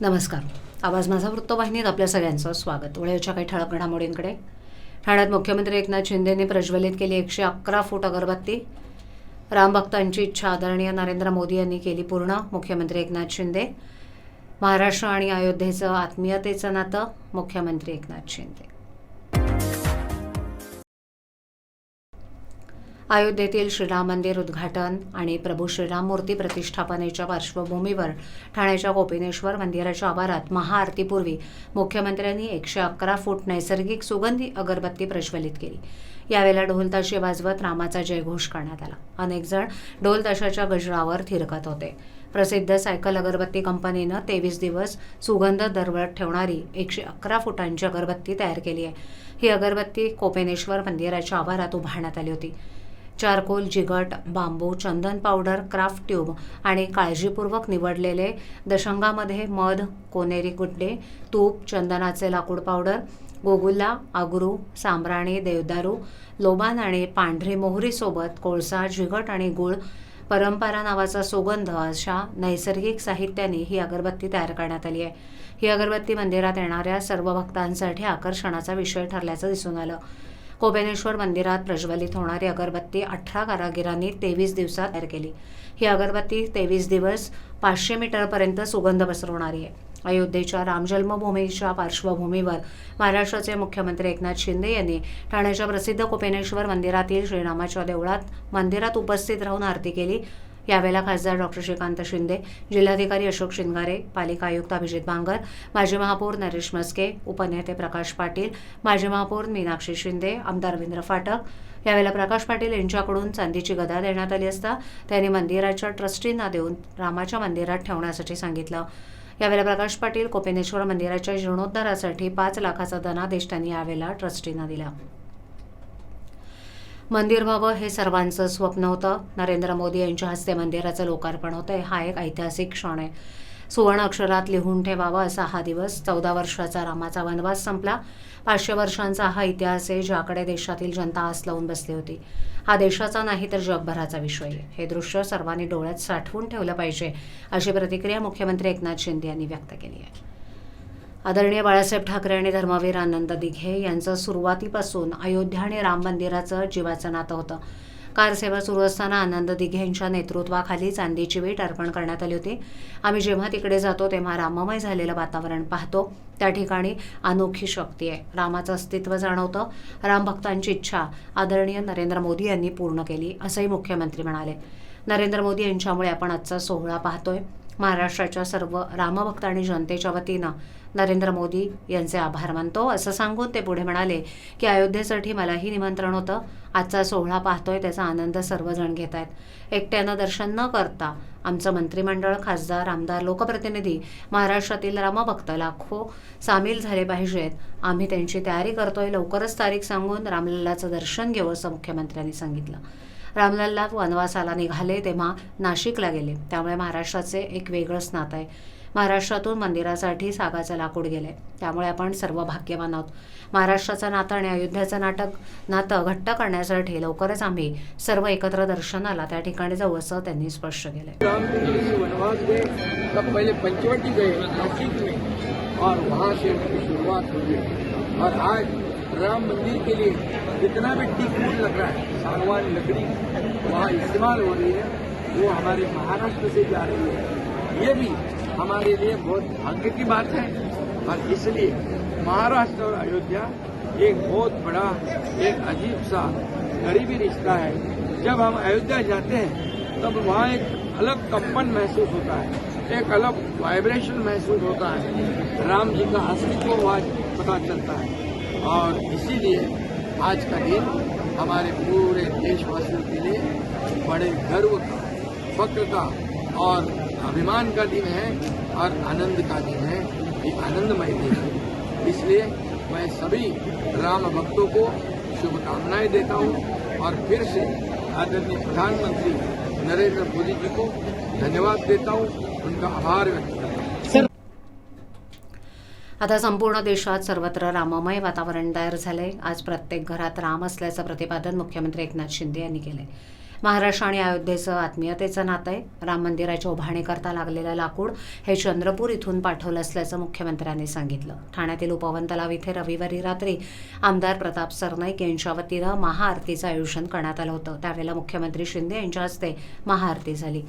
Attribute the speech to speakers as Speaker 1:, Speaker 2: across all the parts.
Speaker 1: नमस्कार. आवाज माझा वृत्तवाहिनीत आपल्या सगळ्यांचं स्वागत. वेळेच्या काही ठळक घडामोडींकडे. ठाण्यात मुख्यमंत्री एकनाथ शिंदेने प्रज्वलित केली एकशे अकरा फूट अगरबत्ती. रामभक्तांची इच्छा आदरणीय नरेंद्र मोदी यांनी केली पूर्ण मुख्यमंत्री एकनाथ शिंदे. महाराष्ट्र आणि अयोध्येचं आत्मीयतेचं नातं मुख्यमंत्री एकनाथ शिंदे. अयोध्येतील श्रीराम मंदिर उद्घाटन आणि प्रभू श्रीराम मूर्ती प्रतिष्ठापनेच्या पार्श्वभूमीवर ठाण्याच्या गोपिनेश्वर मंदिराच्या आवारात महाआरतीपूर्वी मुख्यमंत्र्यांनी एकशे अकरा फूट नैसर्गिक सुगंधी अगरबत्ती प्रज्वलित केली. यावेळेला ढोलताशी वाजवत रामाचा जयघोष करण्यात आला. अनेक जण ढोल गजरावर थिरकत होते. प्रसिद्ध सायकल अगरबत्ती कंपनीनं तेवीस दिवस सुगंध दरवळत ठेवणारी एकशे अकरा फुटांची अगरबत्ती तयार केली आहे. ही अगरबत्ती कोपेनेश्वर मंदिराच्या आवारात उभारण्यात आली होती. चारकोल जिगट बांबू चंदन पावडर क्राफ्ट ट्यूब आणि काळजीपूर्वक निवडलेले दशंगामध्ये मध कोनेरी गुड्डे तूप चंदनाचे लाकूड पावडर गोगुल्ला आगरू सांब्राणी देवदारू लोबान आणि पांढरी मोहरीसोबत कोळसा जिगट आणि गुळ परंपरा नावाचा सुगंध अशा नैसर्गिक साहित्याने ही अगरबत्ती तयार करण्यात आली आहे. ही अगरबत्ती मंदिरात येणाऱ्या सर्व भक्तांसाठी आकर्षणाचा विषय ठरल्याचं दिसून आलं. कोबेनेश्वर मंदिरात प्रज्वलित होणारी अगरबत्ती अठरा कारागिरांनी तेवीस दिवसात तयार केली. ही अगरबत्ती तेवीस दिवस पाचशे मीटरपर्यंत सुगंध पसरवणारी आहे. अयोध्येच्या रामजन्मभूमीच्या पार्श्वभूमीवर महाराष्ट्राचे मुख्यमंत्री एकनाथ शिंदे यांनी ठाण्याच्या प्रसिद्ध कोपेनेश्वर मंदिरातील श्रीरामाच्या देवळात मंदिरात उपस्थित राहून आरती केली. यावेळेला खासदार डॉक्टर श्रीकांत शिंदे जिल्हाधिकारी अशोक शिंगारे पालिका आयुक्त अभिजित बांगर माजी महापौर नरेश मस्के उपनेते प्रकाश पाटील माजी महापौर मीनाक्षी शिंदे आमदार रवींद्र फाटक. यावेळेला प्रकाश पाटील यांच्याकडून चांदीची गदा देण्यात आली असता त्यांनी मंदिराच्या ट्रस्टींना देऊन रामाच्या मंदिरात ठेवण्यासाठी सांगितलं. यावेळेला प्रकाश पाटील कोपेनेश्वर मंदिराच्या जीर्णोद्धारासाठी पाच लाखाचा धनादेश त्यांनी यावेळेला ट्रस्टींना दिला. मंदिर व्हावं हे सर्वांचं स्वप्न होतं. नरेंद्र मोदी यांच्या हस्ते मंदिराचं लोकार्पण होतंय. हा एक ऐतिहासिक क्षण आहे. सुवर्ण अक्षरात लिहून ठेवावा असा हा दिवस. चौदा वर्षाचा रामाचा वनवास संपला. पाचशे वर्षांचा हा इतिहास आहे ज्याकडे देशातील जनता आस लावून बसली होती. हा देशाचा नाही तर जगभराचा विषय आहे. हे दृश्य सर्वांनी डोळ्यात साठवून ठेवलं पाहिजे अशी प्रतिक्रिया मुख्यमंत्री एकनाथ शिंदे यांनी व्यक्त केली आहे. आदरणीय बाळासाहेब ठाकरे आणि धर्मवीर आनंद दिघे यांचं सुरुवातीपासून अयोध्या आणि राम मंदिराचं जीवाचं नातं होतं. कारसेवा सुरू असताना आनंद दिघे यांच्या नेतृत्वाखाली चांदीची वीट अर्पण करण्यात आली होती. आम्ही जेव्हा तिकडे जातो तेव्हा राममय झालेलं वातावरण पाहतो. त्या ठिकाणी अनोखी शक्ती आहे. रामाचं अस्तित्व जाणवतं. राम भक्तांची इच्छा आदरणीय नरेंद्र मोदी यांनी पूर्ण केली असंही मुख्यमंत्री म्हणाले. नरेंद्र मोदी यांच्यामुळे आपण आजचा सोहळा पाहतोय. महाराष्ट्राच्या सर्व रामभक्त आणि जनतेच्या वतीनं नरेंद्र मोदी यांचे आभार मानतो. असं सांगून ते पुढे म्हणाले की अयोध्येसाठी मलाही निमंत्रण होतं. आजचा सोहळा पाहतोय त्याचा आनंद सर्वजण घेत आहेत. एकट्यानं दर्शन न करता आमचं मंत्रिमंडळ खासदार आमदार लोकप्रतिनिधी महाराष्ट्रातील रामभक्त लाखो सामील झाले पाहिजेत. आम्ही त्यांची तयारी करतोय. लवकरच तारीख सांगून रामलल्लाचं दर्शन घेऊ असं मुख्यमंत्र्यांनी सांगितलं. रामलल्ला वनवासाला निघाले तेव्हा नाशिकला गेले. त्यामुळे महाराष्ट्राचे एक वेगळंच नातं आहे. महाराष्ट्रातून मंदिरासाठी सागाचं लाकूड गेलंय. त्यामुळे आपण सर्व भाग्यवान आहोत. महाराष्ट्राचं नातं आणि अयोध्याचं नाटक नातं घट्ट करण्यासाठी लवकरच आम्ही सर्व एकत्र दर्शनाला त्या ठिकाणी जाऊ असं त्यांनी स्पष्ट केलंय.
Speaker 2: राम और वहाँ से उनकी शुरुआत हुई। और आज राम मंदिर के लिए जितना भी टीकूट लग रहा है सागवान लकड़ी वहाँ इस्तेमाल हो रही है वो हमारे महाराष्ट्र से जा रही है। ये भी हमारे लिए बहुत भाग्य की बात है और इसलिए महाराष्ट्र और अयोध्या एक बहुत बड़ा, एक अजीब सा गरीबी रिश्ता है। जब हम अयोध्या जाते हैं, तब वहाँ एक अलग कंपन महसूस होता है, एक अलग वाइब्रेशन महसूस होता है। राम जी का अस्तित्व वहाँ पता चलता है और इसीलिए आज का दिन हमारे पूरे देशवासियों के लिए बड़े गर्व का फक्र का और अभिमान का दिन है और आनंद का दिन है ये आनंदमय दिन है। इसलिए मैं सभी राम भक्तों को शुभकामनाएं देता हूँ और फिर से आदरणीय प्रधानमंत्री नरेंद्र मोदी जी को धन्यवाद देता हूँ। उनका आभार व्यक्त करता
Speaker 1: आता संपूर्ण देशात सर्वत्र राममय वातावरण तयार झालंय. आज प्रत्येक घरात राम असल्याचं प्रतिपादन मुख्यमंत्री एकनाथ शिंदे यांनी केलंय. महाराष्ट्र आणि अयोध्येचं आत्मीयतेचं नातं आहे. राम मंदिराच्या उभारणीकरता लागलेलं लाकूड हे चंद्रपूर इथून पाठवलं असल्याचं मुख्यमंत्र्यांनी सांगितलं. ठाण्यातील उपवन तलाव इथे रविवारी रात्री आमदार प्रताप सरनाईक यांच्या वतीनं महाआरतीचं आयोजन करण्यात आलं होतं. त्यावेळेला मुख्यमंत्री शिंदे यांच्या हस्ते महाआरती झाली.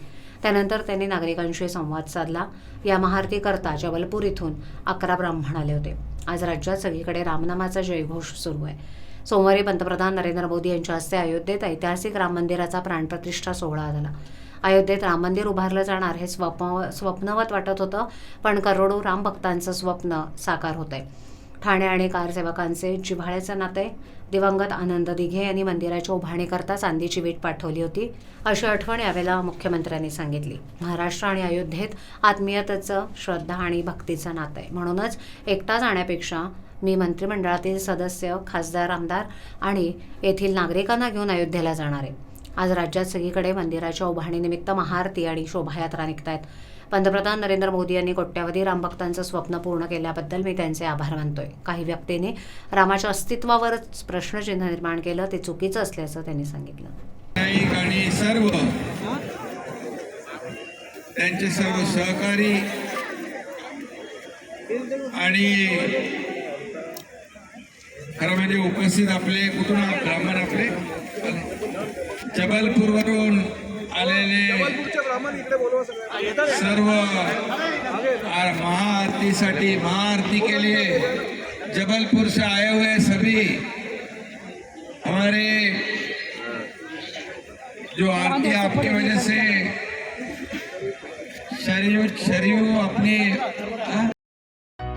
Speaker 1: त्यानंतर त्यांनी नागरिकांशी संवाद साधला. या महाआरतीकरता जबलपूर इथून अकरा ब्राह्मण आले होते. आज राज्यात सगळीकडे रामनामाचा जयघोष सुरू आहे. सोमवारी पंतप्रधान नरेंद्र मोदी यांच्या हस्ते अयोध्येत ऐतिहासिक राम मंदिराचा प्राणप्रतिष्ठा सोहळा झाला. अयोध्येत राम मंदिर उभारलं जाणार हे स्वप्न स्वप्नवत वाटत होतं पण करोडो राम भक्तांचं स्वप्न साकार होत आहे ठाणे आणि कारसेवकांचे जिव्हाळ्याचं नाते दिवंगत आनंद दिघे यांनी मंदिराच्या उभारणीकरता चांदीची वीट पाठवली होती अशी आठवण यावेळेला मुख्यमंत्र्यांनी सांगितली. महाराष्ट्र आणि अयोध्येत आत्मीयतेचं श्रद्धा आणि भक्तीचं नातं आहे म्हणूनच एकटा जाण्यापेक्षा मी मंत्रिमंडळातील सदस्य खासदार आमदार आणि येथील नागरिकांना घेऊन अयोध्येला जाणार आहे. आज राज्यात सगळीकडे मंदिराच्या उभारणीनिमित्त महाआरती आणि शोभायात्रा निघत आहेत पंतप्रधान नरेंद्र मोदी यांनी कोट्यावधी रामभक्तांचं स्वप्न पूर्ण केल्याबद्दल मी त्यांचे आभार मानतोय. काही व्यक्तीने रामाच्या अस्तित्वावरच प्रश्नचिन्ह निर्माण केलं ते चुकीचं असल्याचं त्यांनी सांगितलं.
Speaker 3: सर्व त्यांचे सर्व सहकारी आणि खरं म्हणजे उपस्थित आपले कुठून ब्राह्मण आपले? जबलपूरवरून आलेले सर्व महाआरतीसाठी महाआरती के लिए जबलपुर से आए हुए सभी। हमारे जो आरती आपकी वजह से शरीर शरीर अपनी?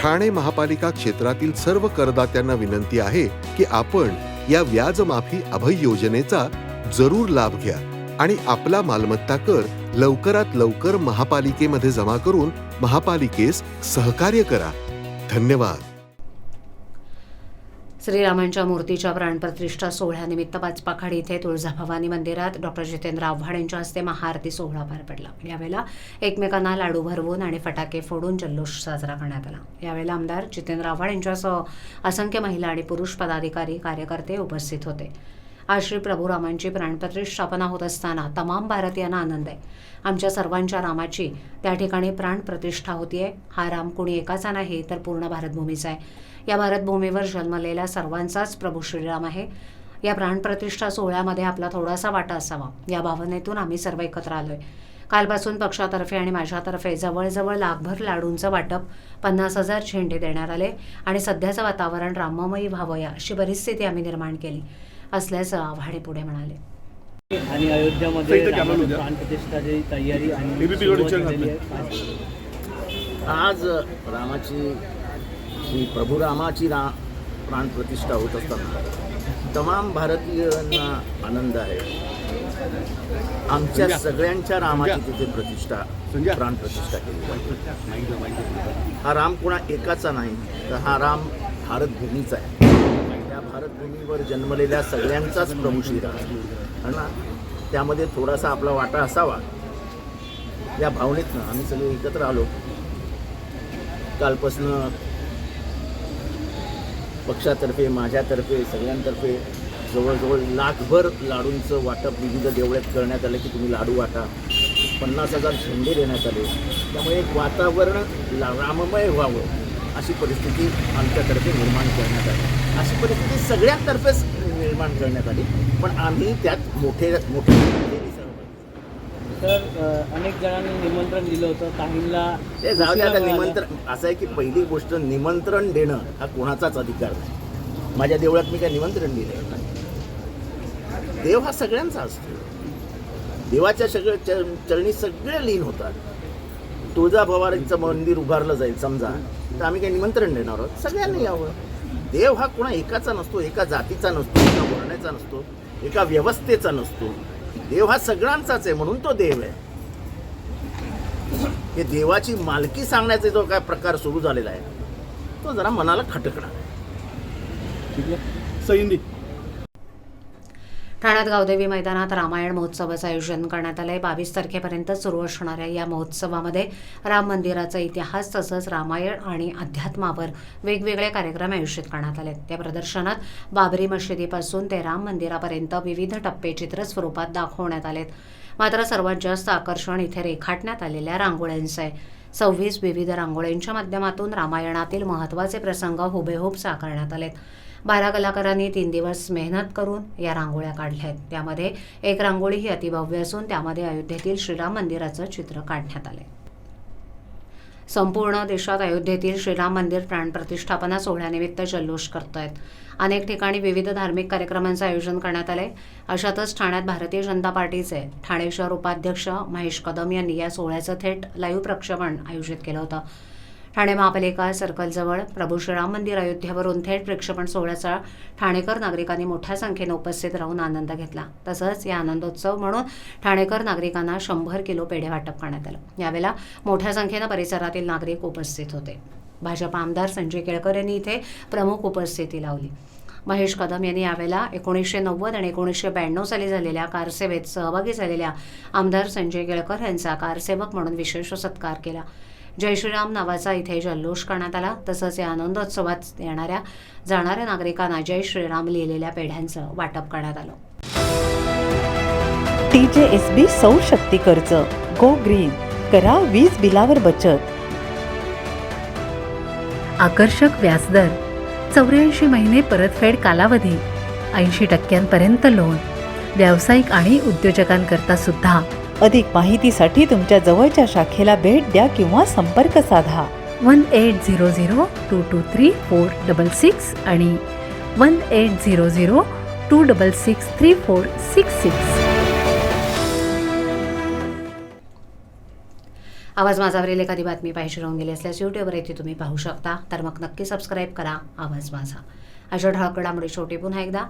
Speaker 4: ठाणे महापालिका क्षेत्रातील सर्व करदात्यांना विनंती आहे की आपण या व्याजमाफी अभय योजनेचा जरूर लाभ घ्या आणि आपला मालमत्ता कर लवकरात लवकर महापालिकेमध्ये जमा करून महापालिकेस सहकार्य करा. धन्यवाद.
Speaker 1: श्रीरामांच्या मूर्तीच्या प्राणप्रतिष्ठा सोहळ्यानिमित्त पाचपाखाडी इथे तुळजाभवानी मंदिरात डॉक्टर जितेंद्र आव्हाड यांच्या हस्ते महाआरती सोहळा पार पडला. यावेळेला एकमेकांना लाडू भरवून आणि फटाके फोडून जल्लोष साजरा करण्यात आला. यावेळेला आमदार जितेंद्र आव्हाड यांच्यासह असंख्य महिला आणि पुरुष पदाधिकारी कार्यकर्ते उपस्थित होते. आज श्री प्रभू रामांची प्राणप्रतिष्ठापना होत असताना तमाम भारतीयांना आनंद आहे. आमच्या सर्वांच्या रामाची त्या ठिकाणी प्राणप्रतिष्ठा होतीये. हा राम कुणी एकाचा नाही तर पूर्ण भारतभूमीचा आहे. या भारतभूमीवर जन्मलेल्या सर्वांचाच प्रभू श्रीराम आहे. या प्राणप्रतिष्ठा सोहळ्यामध्ये आपला थोडासा वाटा असावा या भावनेतून आम्ही सर्व एकत्र आलोय. कालपासून पक्षातर्फे आणि माझ्यातर्फे जवळजवळ लाखभर लाडूंचं वाटप पन्नास हजार झेंडे देण्यात आले आणि सध्याचं वातावरण राममयी व्हावं या अशी परिस्थिती आम्ही निर्माण केली असल्याचं आव्हाडे पुढे म्हणाले.
Speaker 5: आणि अयोध्यामध्ये प्राणप्रतिष्ठाची तयारी आणि
Speaker 6: आज रामाची श्री प्रभू रामाची रा प्राणप्रतिष्ठा होत असताना तमाम भारतीयांना आनंद आहे. आमच्या सगळ्यांच्या रामाची तिथे प्रतिष्ठा प्राणप्रतिष्ठा केली जाते. हा राम कोणा एकाचा नाही तर हा राम भारतभूमीचा आहे. त्या भारतभूमीवर जन्मलेल्या सगळ्यांचाच प्रभू श्रीराम. आहे ना? त्यामध्ये थोडासा आपला वाटा असावा. या भावनेतनं आम्ही सगळे एकत्र आलो. कालपासनं पक्षातर्फे माझ्यातर्फे सगळ्यांतर्फे जवळजवळ लाखभर लाडूंचं वाटप विविध देवळ्यात करण्यात आलं की तुम्ही लाडू वाटा. पन्नास हजार झेंडे देण्यात आले. त्यामुळे एक वातावरण ला राममय व्हावं अशी परिस्थिती आमच्यातर्फे निर्माण करण्यात आली. अशी परिस्थिती सगळ्यांतर्फेच निर्माण करण्यात आली. पण आम्ही त्यात मोठे मोठे
Speaker 5: तर अनेक जणांनी निमंत्रण दिलं होतं. काहींना
Speaker 6: ते जाऊ दे आता. निमंत्रण असं आहे की पहिली गोष्ट निमंत्रण देणं हा कोणाचाच अधिकार नाही. माझ्या देवळात मी काय निमंत्रण दिलं नाही. देव हा सगळ्यांचा असतो. देवाच्या सगळं चर- चरणी सगळे लीन होतात. तुळजाभवानीचं मंदिर उभारलं जाईल समजा. तर आम्ही काही निमंत्रण देणार आहोत. सगळ्यांनी यावं. देव हा कोणा एकाचा नसतो एका जातीचा नसतो एका वर्णाचा नसतो एका व्यवस्थेचा नसतो. देव हा सगळ्यांचाच आहे म्हणून तो देव आहे. हे देवाची मालकी सांगण्याचा जो काय प्रकार सुरू झालेला आहे तो जरा मनाला खटकणार आहे.
Speaker 5: ठीक आहे. सैनिक
Speaker 1: ठाण्यात गावदेवी मैदानात रामायण महोत्सवाचं आयोजन करण्यात आलंय. बावीस तारखेपर्यंत सुरू असणाऱ्या या महोत्सवामध्ये राम मंदिराचा इतिहास तसंच रामायण आणि अध्यात्मावर वेगवेगळे कार्यक्रम आयोजित करण्यात आले त्या प्रदर्शनात बाबरी मशिदीपासून ते राम मंदिरापर्यंत विविध टप्पे चित्र स्वरूपात दाखवण्यात आलेत. मात्र सर्वात जास्त आकर्षण इथे रेखाटण्यात आलेल्या रांगोळ्यांचं आहे. सव्वीस विविध रांगोळ्यांच्या माध्यमातून रामायणातील महत्त्वाचे प्रसंग हुबेहूब साकारण्यात आलेत. बारा कलाकारांनी तीन दिवस मेहनत करून या रांगोळ्या काढल्या आहेत. त्यामध्ये एक रांगोळी ही अतिभव्य असून त्यामध्ये अयोध्येतील श्रीराम मंदिराचं चित्र काढण्यात आले संपूर्ण देशात अयोध्येतील श्रीराम मंदिर प्राणप्रतिष्ठापना सोहळ्यानिमित्त जल्लोष करत आहेत अनेक ठिकाणी विविध धार्मिक कार्यक्रमांचं आयोजन करण्यात आलंय अशातच ठाण्यात भारतीय जनता पार्टीचे ठाणे शहर उपाध्यक्ष महेश कदम यांनी या सोहळ्याचं थेट लाईव्ह प्रक्षेपण आयोजित केलं होतं. ठाणे महापालिका सर्कलजवळ प्रभू श्रीराम मंदिर अयोध्येवरून थेट प्रक्षेपण सोहळ्याचा ठाणेकर नागरिकांनी मोठ्या संख्येनं उपस्थित राहून आनंद घेतला. तसंच या आनंदोत्सव म्हणून ठाणेकर नागरिकांना शंभर किलो पेढे वाटप करण्यात आलं. यावेळेला मोठ्या संख्येनं परिसरातील नागरिक उपस्थित होते. भाजप आमदार संजय केळकर यांनी इथे प्रमुख उपस्थिती लावली. महेश कदम यांनी यावेळेला एकोणीसशे नव्वद आणि एकोणीसशे ब्याण्णव साली झालेल्या कारसेवेत सहभागी झालेल्या आमदार संजय केळकर यांचा कारसेवक म्हणून विशेष सत्कार केला. जय श्रीराम नावाचा इथे जल्लोष करण्यात आला. तसंच या आनंदोत्सवात येणाऱ्या जाणाऱ्या नागरिकांना जय श्रीराम लिहिलेल्या पेढ्यांचं वाटप करण्यात आलं.
Speaker 7: टीजेएसबी सौर शक्ती कर्ज गो ग्रीन करा वीज बिलावर बचत.
Speaker 8: आकर्षक व्याजदर चौऱ्याऐंशी महिने परतफेड कालावधी ऐंशी टक्क्यांपर्यंत लोन. व्यावसायिक आणि उद्योजकांकरता सुद्धा
Speaker 7: अधिक माहितीसाठी तुमच्या जवळच्या शाखेला भेट द्या किंवा संपर्क साधा.
Speaker 8: One eight zero zero two two three four double six आणि one eight zero zero two double six three four six six
Speaker 1: आवाज माझावरील एखादी बातमी पाहिजे राहून गेली असल्यास यूट्यूबवर येथे तुम्ही पाहू शकता. तर मग नक्की सबस्क्राईब करा. आवाज माझा. अशा ठळक घडामोडी शेवटी पुन्हा एकदा.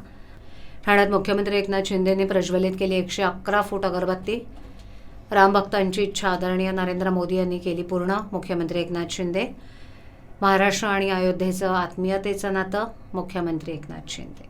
Speaker 1: ठाण्यात मुख्यमंत्री एकनाथ शिंदेने प्रज्वलित केली एकशे अकरा फूट अगरबत्ती. रामभक्तांची इच्छा आदरणीय नरेंद्र मोदी यांनी केली पूर्ण. मुख्यमंत्री एकनाथ शिंदे. महाराष्ट्र आणि अयोध्येचं आत्मीयतेचं नातं. मुख्यमंत्री एकनाथ शिंदे.